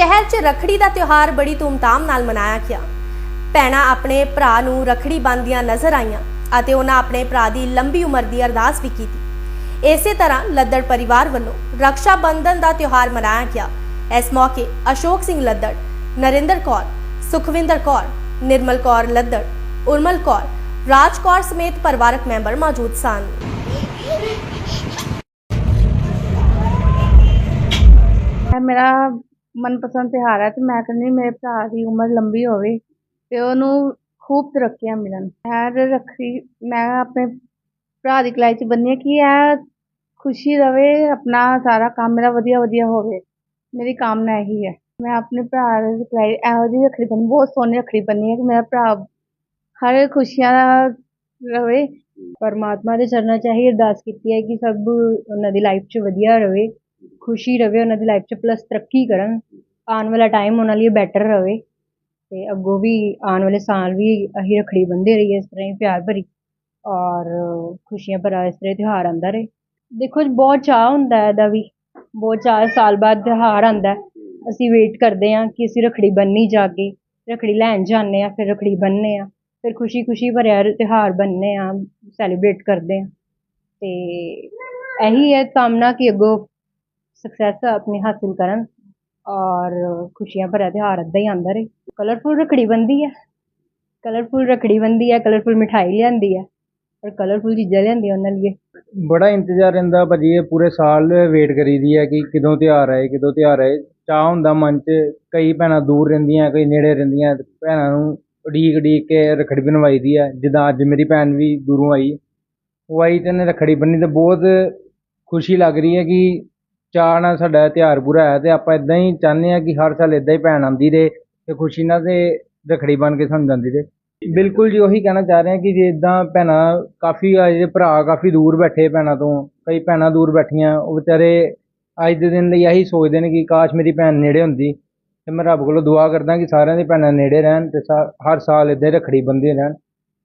ਸ਼ਹਿਰ 'ਚ ਰਖੜੀ ਦਾ ਤਿਉਹਾਰ ਬੜੀ ਧੂਮਧਾਮ ਨਾਲ ਮਨਾਇਆ ਗਿਆ। ਭੈਣਾਂ ਆਪਣੇ ਭਰਾ ਨੂੰ ਰਖੜੀ ਬੰਨ੍ਹਦੀਆਂ ਨਜ਼ਰ ਆਈਆਂ ਅਤੇ ਉਹਨਾਂ ਆਪਣੇ ਭਰਾ ਦੀ ਲੰਬੀ ਉਮਰ ਦੀ ਅਰਦਾਸ ਵੀ ਕੀਤੀ। ਇਸੇ ਤਰ੍ਹਾਂ ਲੱਦੜ ਪਰਿਵਾਰ ਵੱਲੋਂ ਰਕਸ਼ਾ ਬੰਧਨ ਦਾ ਤਿਉਹਾਰ ਮਨਾਇਆ ਗਿਆ। ਇਸ ਮੌਕੇ ਅਸ਼ੋਕ ਸਿੰਘ ਲੱਦੜ, ਨਰਿੰਦਰ ਕੌਰ, ਸੁਖਵਿੰਦਰ ਕੌਰ, ਨਿਰਮਲ ਕੌਰ ਲੱਦੜ, ਉਰਮਲ ਕੌਰ, ਰਾਜ ਕੌਰ ਸਮੇਤ ਪਰਿਵਾਰਕ ਮੈਂਬਰ ਮੌਜੂਦ ਸਨ। ਮੇਰਾ ਮਨਪਸੰਦ ਤਿਉਹਾਰ ਹੈ ਤੇ ਮੈਂ ਕਹਿੰਦੀ ਮੇਰੇ ਭਰਾ ਦੀ ਉਮਰ ਲੰਬੀ ਹੋਵੇ ਤੇ ਉਹਨੂੰ ਖੂਬ ਤਰੱਕੀਆਂ ਮਿਲਣ। ਮੈਂ ਰੱਖੜੀ ਮੈਂ ਆਪਣੇ ਭਰਾ ਦੀ ਕਲਾਈ 'ਚ ਬੰਨੀ ਕਿ ਇਹ ਖੁਸ਼ੀ ਰਹੇ ਆਪਣਾ ਸਾਰਾ ਕੰਮ ਮੇਰਾ ਵਧੀਆ ਵਧੀਆ ਹੋਵੇ। ਮੇਰੀ ਕਾਮਨਾ ਇਹੀ ਹੈ। ਮੈਂ ਆਪਣੇ ਭਰਾ ਦੀ ਕਲਾਈ ਇਹੋ ਜਿਹੀ ਰੱਖੜੀ ਬੰਨੀ, ਬਹੁਤ ਸੋਹਣੀ ਰੱਖੜੀ ਬੰਨੀ ਹੈ ਕਿ ਮੇਰਾ ਭਰਾ ਹਰ ਖੁਸ਼ੀਆਂ ਰਹੇ ਪਰਮਾਤਮਾ ਦੇ ਚਰਨਾਂ 'ਚ ਇਹੀ ਅਰਦਾਸ ਕੀਤੀ ਹੈ ਕਿ ਸਭ ਉਹਨਾਂ ਦੀ ਲਾਈਫ 'ਚ ਵਧੀਆ ਰਹੇ ਖੁਸ਼ੀ ਰਵੇ, ਉਹਨਾਂ ਦੀ ਲਾਈਫ 'ਚ ਪਲੱਸ ਤਰੱਕੀ ਕਰਨ, ਆਉਣ ਵਾਲਾ ਟਾਈਮ ਉਹਨਾਂ ਲਈ ਬੈਟਰ ਰਵੇ ਤੇ ਅੱਗੋਂ ਵੀ ਆਉਣ ਵਾਲੇ ਸਾਲ ਵੀ ਅਸੀਂ ਰੱਖੜੀ ਬੰਨ੍ਹਦੇ ਰਹੀਏ ਇਸ ਤਰ੍ਹਾਂ ਹੀ ਪਿਆਰ ਭਰੀ ਔਰ ਖੁਸ਼ੀਆਂ ਭਰਾ ਇਸ ਤਰ੍ਹਾਂ ਤਿਉਹਾਰ ਆਉਂਦਾ ਰਹੇ। ਦੇਖੋ ਬਹੁਤ ਚਾਅ ਹੁੰਦਾ ਹੈ ਇਹਦਾ ਵੀ, ਬਹੁਤ ਚਾਅ ਸਾਲ ਬਾਅਦ ਤਿਉਹਾਰ ਆਉਂਦਾ ਅਸੀਂ ਵੇਟ ਕਰਦੇ ਹਾਂ ਕਿ ਅਸੀਂ ਰੱਖੜੀ ਬੰਨ੍ਹਣੀ ਜਾ ਕੇ ਰੱਖੜੀ ਲੈਣ ਜਾਂਦੇ ਹਾਂ, ਫਿਰ ਰੱਖੜੀ ਬੰਨ੍ਹਦੇ ਹਾਂ, ਫਿਰ ਖੁਸ਼ੀ ਖੁਸ਼ੀ ਭਰਿਆ ਤਿਉਹਾਰ ਬੰਨ੍ਹਦੇ ਹਾਂ ਸੈਲੀਬ੍ਰੇਟ ਕਰਦੇ ਹਾਂ ਤੇ ਇਹੀ ਹੈ ਕਾਮਨਾ ਕਿ ਅੱਗੋਂ ਸਕਸੈਸ ਆਪਣੀ ਹਾਸਿਲ ਕਰਨ ਔਰ ਖੁਸ਼ੀਆਂ ਭਰਿਆ ਤਿਉਹਾਰ ਏਦਾਂ ਹੀ ਆਉਂਦਾ ਰਹੇ। ਕਲਰਫੁਲ ਰੱਖੜੀ ਬੰਦੀ ਹੈ। ਕਲਰਫੁਲ ਰੱਖੜੀ ਬੰਦੀ ਹੈ ਕਲਰਫੁਲ ਮਿਠਾਈ ਲਿਆਂਦੀ ਹੈ ਔਰ ਕਲਰਫੁਲ ਚੀਜ਼ਾਂ ਲਿਆਂਦੀਆਂ ਉਹਨਾਂ ਲਈ। ਬੜਾ ਇੰਤਜ਼ਾਰ ਰਹਿੰਦਾ ਭਾਜੀ, ਇਹ ਪੂਰੇ ਸਾਲ ਵੇਟ ਕਰੀਦੀ ਹੈ ਕਿ ਕਦੋਂ ਤਿਉਹਾਰ ਆਏ, ਕਦੋਂ ਤਿਉਹਾਰ ਆਏ। ਚਾਹ ਹੁੰਦਾ ਮਨ 'ਚ, ਕਈ ਭੈਣਾਂ ਦੂਰ ਰਹਿੰਦੀਆਂ, ਕਈ ਨੇੜੇ ਰਹਿੰਦੀਆਂ, ਭੈਣਾਂ ਨੂੰ ਉਡੀਕ ਉਡੀਕ ਕੇ ਰੱਖੜੀ ਬਣਵਾਈ ਦੀ ਹੈ। ਜਿੱਦਾਂ ਅੱਜ ਮੇਰੀ ਭੈਣ ਵੀ ਦੂਰੋਂ ਆਈ, ਉਹ ਆਈ ਤੇ ਇਹਨੇ ਰੱਖੜੀ ਬੰਨੀ ਤੇ ਬਹੁਤ ਖੁਸ਼ੀ ਲੱਗ ਰਹੀ ਹੈ ਕਿ ਚਾਅ ਨਾਲ ਸਾਡਾ ਤਿਉਹਾਰ ਬੁਰਾ ਹੈ ਤੇ ਆਪਾਂ ਇਦਾਂ ਹੀ ਚਾਹੁੰਦੇ ਆ ਕਿ ਹਰ ਸਾਲ ਇਦਾਂ ਹੀ ਭੈਣ ਆਉਂਦੀ ਰਹੇ ਤੇ ਖੁਸ਼ੀ ਨਾਲ ਤੇ ਰਖੜੀ ਬਣ ਕੇ ਸਾਨੂੰ ਜਾਂਦੀ ਰਹੇ। ਬਿਲਕੁਲ ਜੀ ਉਹੀ ਕਹਿਣਾ ਚਾਹ ਰਹੇ ਹਾਂ ਕਿ ਜੇ ਇਦਾਂ ਭੈਣਾ ਕਾਫੀ, ਅਜੇ ਭਰਾ ਕਾਫੀ ਦੂਰ ਬੈਠੇ ਭੈਣਾ ਤੋਂ, ਕਈ ਭੈਣਾ ਦੂਰ ਬੈਠੀਆਂ, ਉਹ ਵਿਚਾਰੇ ਅੱਜ ਦੇ ਦਿਨ ਲਈ ਇਹੀ ਸੋਚਦੇ ਨੇ ਕਿ ਕਾਸ਼ ਮੇਰੀ ਭੈਣ ਨੇੜੇ ਹੁੰਦੀ ਤੇ ਮੈਂ ਰੱਬ ਕੋਲੋਂ ਦੁਆ ਕਰਦਾ ਕਿ ਸਾਰਿਆਂ ਦੀ ਭੈਣਾਂ ਨੇੜੇ ਰਹਿਣ ਤੇ ਹਰ ਸਾਲ ਇਦਾਂ ਰਖੜੀ ਬੰਦੀ ਰਹਿਣ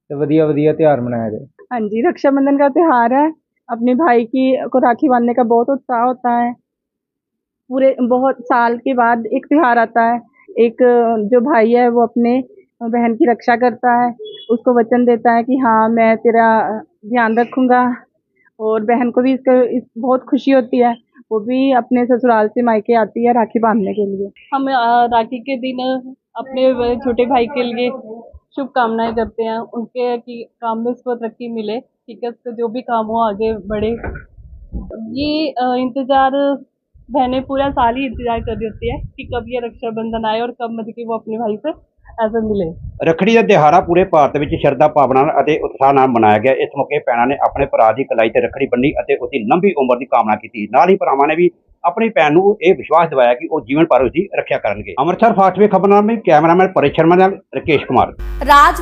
ਤੇ ਵਧੀਆ ਵਧੀਆ ਤਿਉਹਾਰ ਮਨਾਇਆ ਜਾਏ। ਹਾਂਜੀ, ਰਕਸ਼ਾ ਬੰਧਨ ਦਾ ਤਿਉਹਾਰ ਹੈ। अपने भाई की को राखी बांधने का बहुत उत्साह होता है। पूरे बहुत साल के बाद एक त्यौहार आता है। एक, जो भाई है वो अपने बहन की रक्षा करता है। उसको वचन देता है कि हाँ मैं तेरा ध्यान रखूँगा। और बहन को भी इसका, इस बहुत खुशी होती है। वो भी अपने ससुराल से मायके आती है राखी बांधने के लिए। हम राखी के दिन अपने छोटे भाई के लिए शुभकामनाएँ करते हैं। उनके कि काम में उसको तरक्की मिले। ठीक है उसका जो भी काम हो आगे बढ़े ये अ, इंतजार बहनें पूरा साल ही इंतजार कर रही होती है कि कब ये रक्षाबंधन आए और कब मतलब कि वो अपने भाई से ऐसा मिले ਰੱਖੜੀ ਦਾ ਤਿਉਹਾਰ ਆ ਪੂਰੇ ਭਾਰਤ ਵਿੱਚ ਸ਼ਰਧਾ ਭਾਵਨਾ ਨਾਲ ਅਤੇ ਉਤਸ਼ਾਹ ਨਾਲ ਮਨਾਇਆ ਗਿਆ ਇਸ ਮੌਕੇ ਭੈਣਾਂ ਨੇ ਆਪਣੇ ਭਰਾ ਦੀ ਕਲਾਈ ਤੇ ਰੱਖੜੀ ਬੰਨੀ ਅਤੇ ਉਸਦੀ ਲੰਬੀ ਉਮਰ ਦੀ ਕਾਮਨਾ ਕੀਤੀ ਨਾਲ ਹੀ ਭਰਾਵਾਂ ਨੇ ਵੀ ਆਪਣੀ ਭੈਣ ਨੂੰ ਇਹ ਵਿਸ਼ਵਾਸ ਦਿਵਾਇਆ ਕਿ ਉਹ ਜੀਵਨ ਭਰ ਉਸਦੀ ਰੱਖਿਆ ਕਰਨਗੇ Amritsar fast way ਖਬਰਨਾਮੇ cameraman Paresh Sharma ਨਾਲ ਰਕੇਸ਼ ਕੁਮਾਰ ਰਾਜ